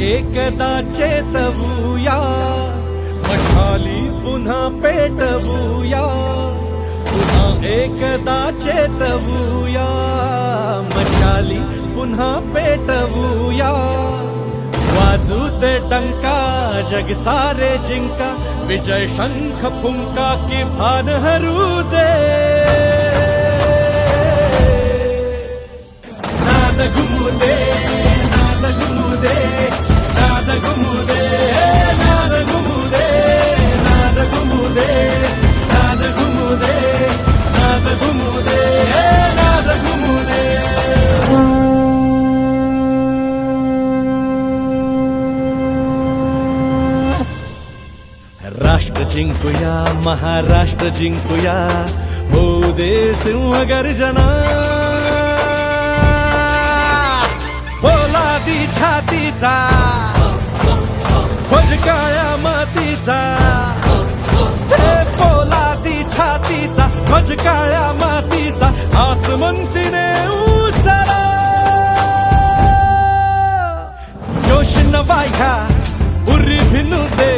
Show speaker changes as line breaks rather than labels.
एकदा चेतवूया. मठाली पुन्हा पेटवूया. पुन्हा एकदा चेतवूया. मठाली पुन्हा पेटवूया. वाजू ते डंका जग सारे जिंका. विजय शंख फुंका की भान हरू दे. महाराष्ट्र जिंकूया महाराष्ट्र जिंकूया. हो दे सिंह गर्जना. पोलादी छातीचा. खोज काळ्या मातीचा. हे पोलादी छातीचा खोज काळ्या मातीचा. आसमंतीने उचला. जोश नवाया उरी भिनू दे.